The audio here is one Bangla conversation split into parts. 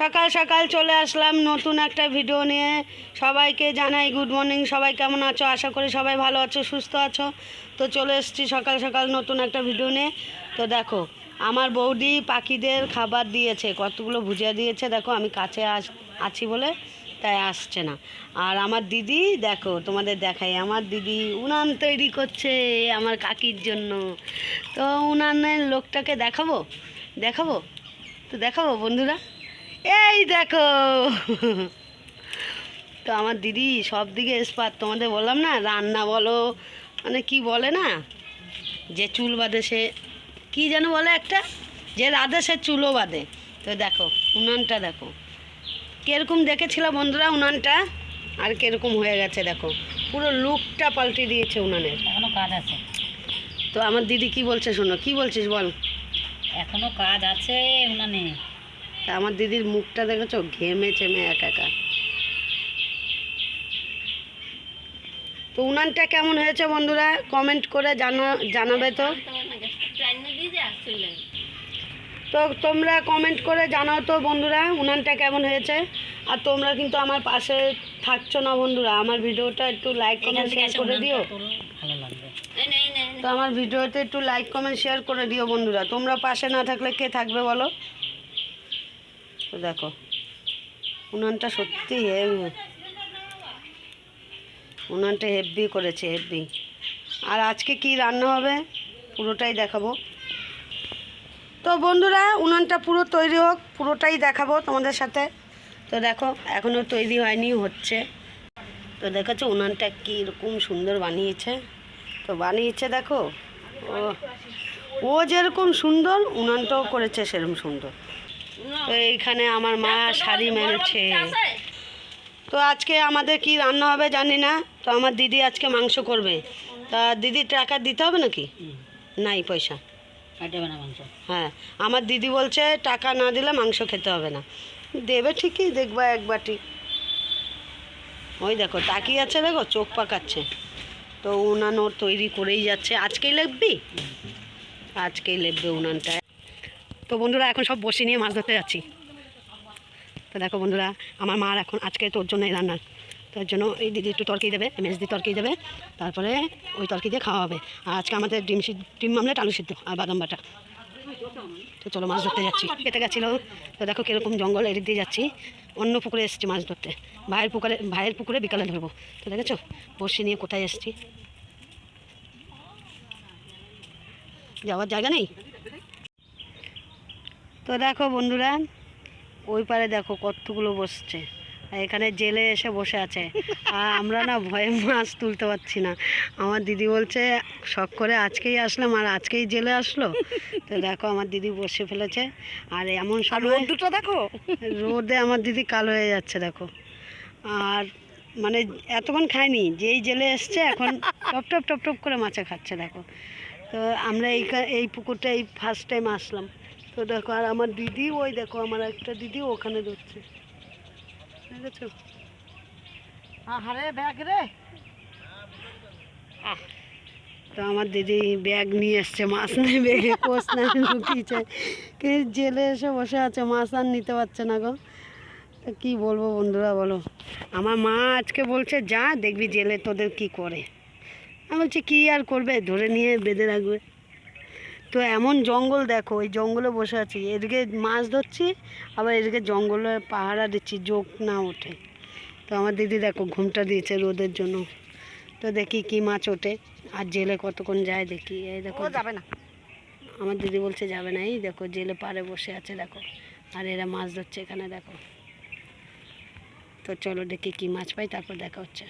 সকাল সকাল চলে আসলাম নতুন একটা ভিডিও নিয়ে। সবাইকে জানাই গুড মর্নিং সবাই কেমন আছো? আশা করি সবাই ভালো আছো, সুস্থ আছো। তো চলে এসেছি সকাল সকাল নতুন একটা ভিডিও নিয়ে। তো দেখো, আমার বৌদি পাখিদের খাবার দিয়েছে, কতগুলো ভুজিয়া দিয়েছে। দেখো, আমি কাছে আস, আছি বলে তাই আসছে না। আর আমার দিদি, দেখো, তোমাদের দেখাই, আমার দিদি উনান তৈরি করছে আমার কাকির জন্য। তো উনানের লোকটাকে দেখাবো? দেখাবো? তো দেখাবো বন্ধুরা? এই দেখো। তো আমার দিদি সব দিকে এসপাত তোমাদের বললাম না রান্না বলো মানে কি বলে না যে চুল বাঁধে সে কি যেন বলে একটা যে রাধে সে চুলও বাঁধে। তো দেখো উনানটা দেখো। কীরকম দেখেছিল বন্ধুরা উনানটা আর কীরকম হয়ে গেছে দেখো। পুরো লুকটা পাল্টে দিয়েছে উনানের। এখনও কাজ আছে। তো আমার দিদি কি বলছে শোনো কি বলছিস বল? এখনও কাজ আছে উনানে তা আমার দিদির মুখটা দেখেছ? ঘেমে চেমে একা একা। তো উনানটা কেমন হয়েছে বন্ধুরা? কমেন্ট করে জানা জানাবে তো। তো তোমরা কমেন্ট করে জানাও তো বন্ধুরা উনানটা কেমন হয়েছে? আর তোমরা কিন্তু আমার পাশে থাকছো না বন্ধুরা। আমার ভিডিওটা একটু লাইক কমেন্ট শেয়ার করে দিও। তো আমার ভিডিওতে একটু লাইক কমেন্ট শেয়ার করে দিও বন্ধুরা। তোমরা পাশে না থাকলে কে থাকবে বলো? তো দেখো। উনানটা সত্যি হেভি উনানটা হেভি করেছে হেভি আর আজকে কি রান্না হবে? পুরোটাই দেখাবো। তো বন্ধুরা, উনানটা পুরো তৈরি হোক, পুরোটাই দেখাবো তোমাদের সাথে। তো দেখো এখনও তৈরি হয়নি, হচ্ছে। তো দেখেছ উনানটা কীরকম সুন্দর বানিয়েছে? তো বানিয়েছে দেখো। ও ও যেরকম সুন্দর, উনানটাও করেছে সেরকম সুন্দর। তো এইখানে আমার মা শাড়ি মেরেছে তো আজকে আমাদের কি রান্না হবে জানি না তো আমার দিদি আজকে মাংস করবে। তা দিদি টাকা দিতে হবে নাকি? নাই পয়সা। হ্যাঁ আমার দিদি বলছে টাকা না দিলে মাংস খেতে হবে না। দেবে ঠিকই দেখবা এক বাটি। ওই দেখো তাকিয়ে আছে দেখো চোখ পাকাচ্ছে। তো উনান ওর তৈরি করেই যাচ্ছে। আজকেই লেখবি? আজকেই লেখবে উনানটা। তো বন্ধুরা, এখন সব বসে নিয়ে মাছ ধরতে যাচ্ছি। তো দেখো বন্ধুরা, আমার মার এখন আজকে তোর জন্য এই রান্না। তার জন্য এই দিদি একটু তরকি দেবে এমএস দি তরকি দেবে, তারপরে ওই তরকি দিয়ে খাওয়া হবে। আর আজকে আমাদের ডিম সিদ্ধ, ডিম আমলেট, আলু সিদ্ধ আর বাদাম বাটা। তো চলো মাছ ধরতে যাচ্ছি। কেটে গেছিল। তো দেখো কীরকম জঙ্গল এদিক দিয়ে যাচ্ছি। অন্য পুকুরে এসেছি মাছ ধরতে। ভাইয়ের পুকুরে ভাইয়ের পুকুরে বিকালে ধরবো। তো দেখেছ? বসে নিয়ে কোথায় এসেছি? যাওয়ার জায়গা নেই? তো দেখো বন্ধুরা ওই পারে দেখো কতগুলো বসছে। আর এখানে জেলে এসে বসে আছে। আর আমরা না ভয়ে মাছ তুলতে পারছি না। আমার দিদি বলছে শখ করে আজকেই আসলাম আর আজকেই জেলে আসলো। তো দেখো আমার দিদি বসে ফেলেছে। আর এমন সময় দুটো দেখো? রোদে আমার দিদি কালো হয়ে যাচ্ছে দেখো। আর মানে এতক্ষণ খায়নি যেই জেলে এসছে এখন টপ টপ টপ টপ করে মাছে খাচ্ছে দেখো। তো আমরা এই এই পুকুরটা এই ফার্স্ট টাইম আসলাম। তো দেখো আর আমার দিদি ওই দেখো আমার একটা দিদি ওখানে ধরছে। দেখেছ? ব্যাগ রে। তো আমার দিদি ব্যাগ নিয়ে এসছে মাছ নেই ব্যাগে কোষ নাই লুকিয়েছে কে জেলে এসে বসে আছে মাছ আর নিতে পারছে না গো। তা কী বলব বন্ধুরা বলো। আমার মা আজকে বলছে যা দেখবি জেলে তোদের কি করে। আমি বলছি কী আর করবে? ধরে নিয়ে বেঁধে রাখবে। তো এমন জঙ্গল দেখো ওই জঙ্গলে বসে আছি। এদিকে মাছ ধরছি আবার এদিকে জঙ্গলে পাহারা দিচ্ছি যোগ না ওঠে। তো আমার দিদি দেখো ঘুমটা দিয়েছে রোদের জন্য। তো দেখি কি মাছ ওঠে আর জেলে কতক্ষণ যায় দেখি। এই দেখো যাবে না। আমার দিদি বলছে যাবে না। এই দেখো জেলে পাড়ে বসে আছে দেখো। আর এরা মাছ ধরছে এখানে দেখো। তো চলো দেখি কি মাছ পাই তারপর দেখা হচ্ছে।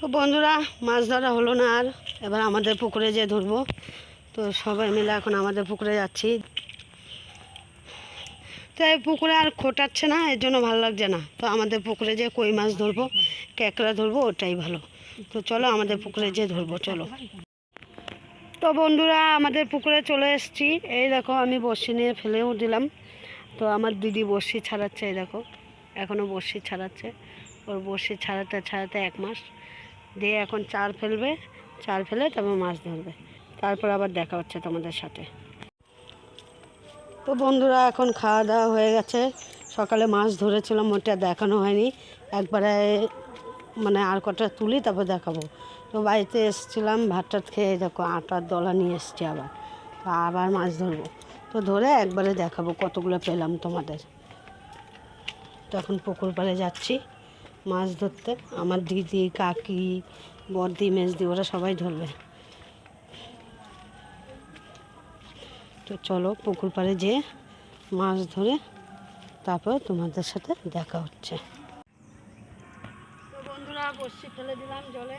তো বন্ধুরা মাছ ধরা হলো না আর। এবার আমাদের পুকুরে যেয়ে ধরবো। তো সবাই মিলে এখন আমাদের পুকুরে যাচ্ছি। তো এই পুকুরে আর খোটাচ্ছে না, এর জন্য ভালো লাগছে না। তো আমাদের পুকুরে যেয়ে কই মাছ ধরবো, ক্যাকড়া ধরবো, ওটাই ভালো। তো চলো আমাদের পুকুরে যেয়ে ধরবো, চলো। তো বন্ধুরা, আমাদের পুকুরে চলে এসেছি। এই দেখো, আমি বড়শি নিয়ে ফেলেও দিলাম। তো আমার দিদি বড়শি ছাড়াচ্ছে, এই দেখো। এখনও বড়শি ছাড়াচ্ছে। ওর বড়শি ছাড়াতে ছাড়াতে এক মাস। দিয়ে এখন চার ফেলবে চার ফেলে তারপর মাছ ধরবে। তারপর আবার দেখা হচ্ছে তোমাদের সাথে। তো বন্ধুরা, এখন খাওয়া দাওয়া হয়ে গেছে। সকালে মাছ ধরেছিলাম, ওটা দেখানো হয়নি। একবারে মানে আর কটা তুলি, তারপর দেখাবো। তো বাড়িতে এসেছিলাম ভাত টাত খেয়ে দেখো, আটার দলা নিয়ে এসছি আবার। আবার মাছ ধরবো। তো ধরে একবারে দেখাবো, কতগুলো পেলাম তোমাদের। তো এখন পুকুর পাড়ে যাচ্ছি মাছ ধরতে। আমার দিদি, কাকি বর্দি মেজদি, ওরা সবাই ধরবে। তো চলো পুকুর পাড়ে যেয়ে মাছ ধরে তারপর তোমাদের সাথে দেখা হচ্ছে। তো বন্ধুরা, বসছি ফেলে দিলাম জলে।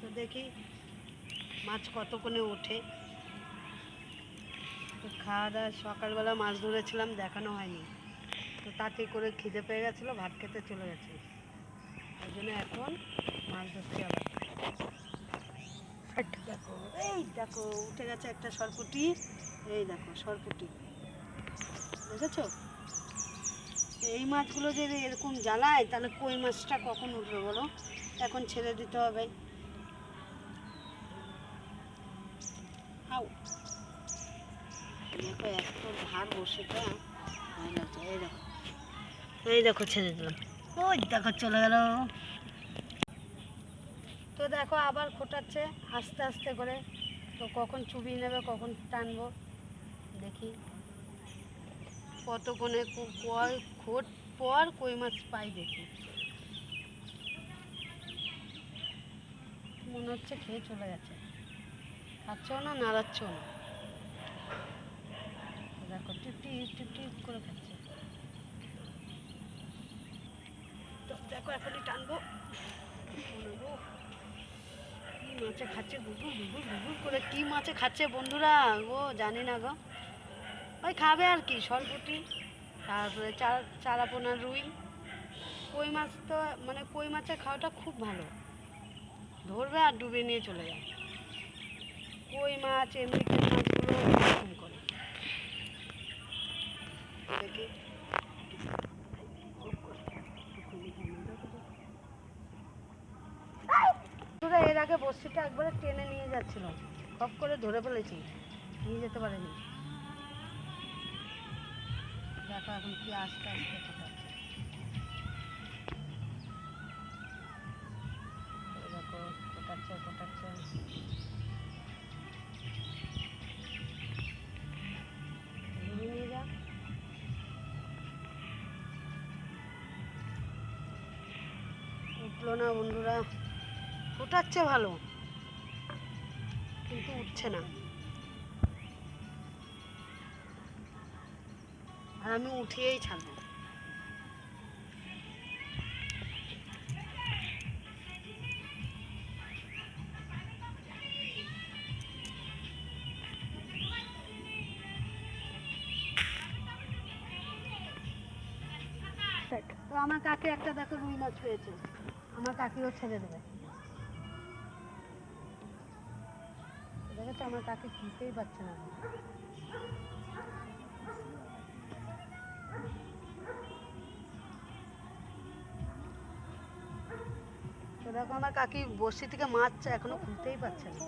তো দেখি মাছ কতক্ষণে ওঠে। তো খাওয়া দাওয়া, সকালবেলা মাছ ধরেছিলাম, দেখানো হয়নি। তো তাতে করে খিদে পেয়ে গেছিল, ভাত খেতে চলে গেছে। ওই জন্য এখন মাছ ধরতে আবার দেখো, এই দেখো, উঠে গেছে একটা সরপুটি। এই দেখো, সরপুটি। দেখেছ? এই মাছগুলো যদি এরকম জ্বালায়, তাহলে কই মাছটা কখন উঠবে বলো? এখন ছেড়ে দিতে হবে। আউ দেখো, এত ধার বসে তো, এই দেখো। এই দেখো, ছেড়ে দিলাম। ওই দেখো, চলে গেল। তো দেখো, আবার খোটাচ্ছে, আস্তে আস্তে করে। তো কখন চুবিয়ে নেবে, কখন টানবো? দেখি। কতক্ষণে খোট পর কই মাছ পাই দেখি। মনে হচ্ছে খেয়ে চলে গেছে। খাচ্ছেও না, নাড়াচ্ছেও না। দেখো, টিপ টিপ টিপ টিপ করে খাচ্ছে। দেখো, এখনই টানবো। মাছে খাচ্ছে? করে কি মাছে খাচ্ছে বন্ধুরা? গো, জানি না গো। ওই খাবে আর কি সরপুটি তারপরে চা- চারাপোনা রুই। কই মাছ তো মানে কই মাছের খাওয়াটা খুব ভালো। ধরবে আর ডুবে নিয়ে চলে যাবে কই মাছ, এমনি মাছগুলো করে। এর আগে বস্তিটা একবারে টেনে নিয়ে যাচ্ছিল। খপ করে ধরে ফেলেছি। নিয়ে যেতে পারেনি। দেখো এখন কি আস্তে আস্তে ফোটাচ্ছে দেখো ফোটাচ্ছে ফোটাচ্ছে নিয়ে যা উঠল না বন্ধুরা। ফোটাচ্ছে ভালো, কিন্তু উঠছে না। আমি উঠিয়েই ছাড়বো। তো আমার কাকে একটা দেখো রুই মাছ পেয়েছে, আমার কাকিও ছেড়ে দেবে। দেখেছ আমার কাকে খেতেই পাচ্ছে না। দেখো আমার কাকি বসি থেকে মাছ এখনও খুলতেই পারছে না।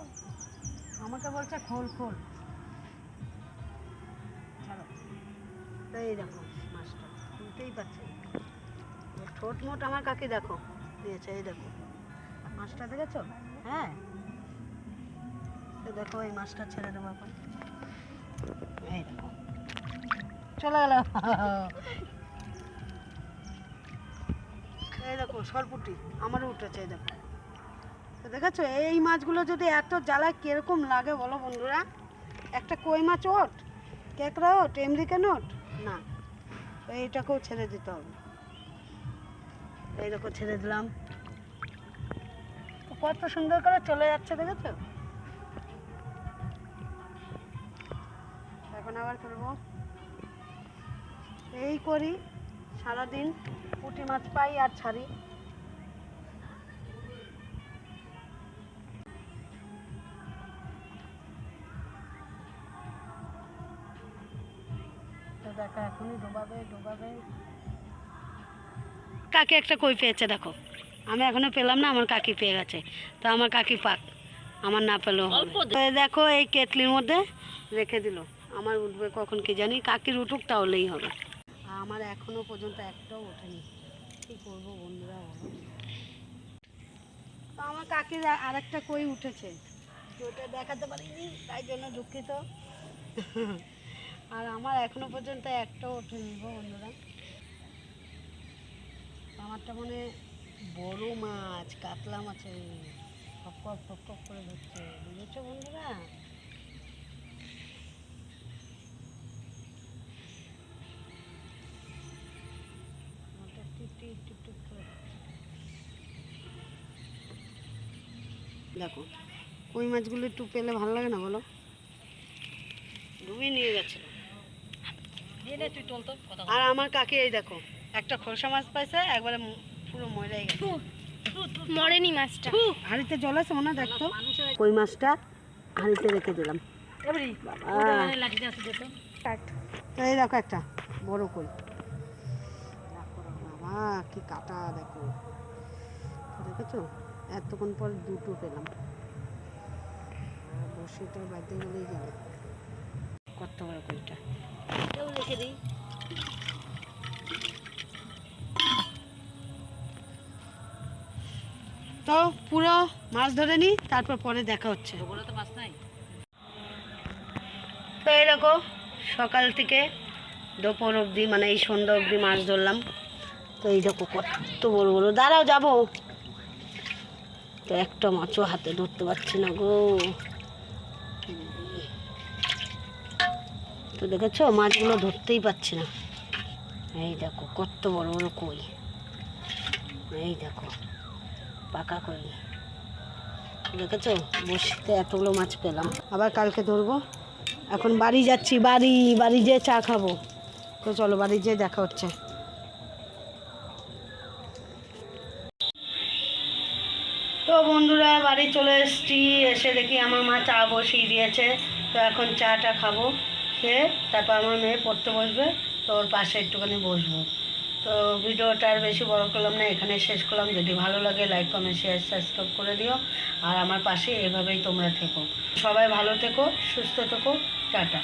আমাকে বলছে, খোল খোল। ছাড়ো। তো এই দেখো মাছটা খুলতেই পারছে ঠোঁট মোট আমার কাকি দেখো, দিয়েছে এই দেখো মাছটা দেখেছ? হ্যাঁ। দেখো এই মাছটা ছেড়ে দেবো এখন। এই দেখো চলে গেল। এই দেখো, সরপুটি, আমারও উঠেছে, এই দেখো। তো দেখেছ, এই মাছগুলো যদি এত জ্বালায় কীরকম লাগে বলো বন্ধুরা? একটা কই মাছ ওঠ কেকড়া ওঠ আমেরিকান ওঠ না, এইটাকেও ছেড়ে দিতে হবে। এই দেখো ছেড়ে দিলাম। কত সুন্দর করে চলে যাচ্ছে, দেখেছ? এখন আবার করব এই করি। সারাদিন পুঁটি মাছ পাই আর ছাড়ি। তো দেখো এখনই ডোবাবে ডোবাবে। কাকি একটা কই পেয়েছে দেখো। আমি এখনও পেলাম না আমার কাকি পেয়ে গেছে। তো আমার কাকি পাক আমার না পেলেও দেখো এই কেটলির মধ্যে রেখে দিল। আমার উঠবে কখন কি জানি কাকির উঠুক তাহলেই হবে। আমার এখনও পর্যন্ত একটাও ওঠেনি। কি করব বন্ধুরা, বলো। তো আমার কাকির আর একটা কই উঠেছে। ওটা দেখাতে পারিনি, তাই জন্য দুঃখিত। আর আমার এখনও পর্যন্ত একটাও ওঠেনি গো বন্ধুরা। আমারটা মানে বড় মাছ, কাতলা মাছের। ফক ফক করে ধরছে। বুঝেছ বন্ধুরা আমারটা টিপ টিপ টিপ টিপ করে দেখো কই মাছগুলো একটু পেলে ভালো লাগে না বলো? ডুবিয়ে নিয়ে গেছে দিয়ে নে তুই তোল তো কথা আর আমার কাকি এই দেখো একটা খোসা মাছ পাইছে একবারে পুরো মরে গেছে। মরেনি মাছটা। হাড়িতে জল আছে মনে দেখতো কই মাছটা? হাড়িতে রেখে দিলাম। মানে এই দেখো একটা বড় কই। বাবা কি কাটা দেখো। দেখেছ? এতক্ষণ পর দুটো পেলাম। বসিটা বাড়তে গেলেই যাবে। কত বড় কইটা এটাও রেখে দিই। তো পুরো মাছ ধরে নি তারপর পরে দেখা হচ্ছে। তো দেখো সকাল থেকে দুপুর অবধি মানে এই সন্ধ্যা অবধি মাছ ধরলাম। তো এই দেখো কত বড় বড়। দাঁড়াও যাব। তো একটা মাছও হাতে ধরতে পারছি না গো। তো দেখেছ, মাছগুলো ধরতেই পারছি না। এই দেখো, কত বড় বড় কই। এই দেখো, পাকা কই। দেখেছ, বসিতে এতগুলো মাছ পেলাম। আবার কালকে ধরবো। এখন বাড়ি যাচ্ছি, বাড়ি বাড়ি যেয়ে চা খাব। তো চলো, বাড়ি যেয়ে দেখা হচ্ছে। তো বন্ধুরা, বাড়ি চলে এসেছি। এসে দেখি আমার মা চা বসিয়ে দিয়েছে। তো এখন চাটা খাব, খেয়ে তারপর আমার মেয়ে পড়তে বসবে। তো ওর পাশে একটুখানি বসবো। তো ভিডিওটা আর বেশি বড় করলাম না, এখানে শেষ করলাম। যদি ভালো লাগে লাইক কমেন্ট শেয়ার সাবস্ক্রাইব করে দিও। আর আমার পাশে এভাবেই তোমরা থেকো। সবাই ভালো থেকো, সুস্থ থেকো। টাটা।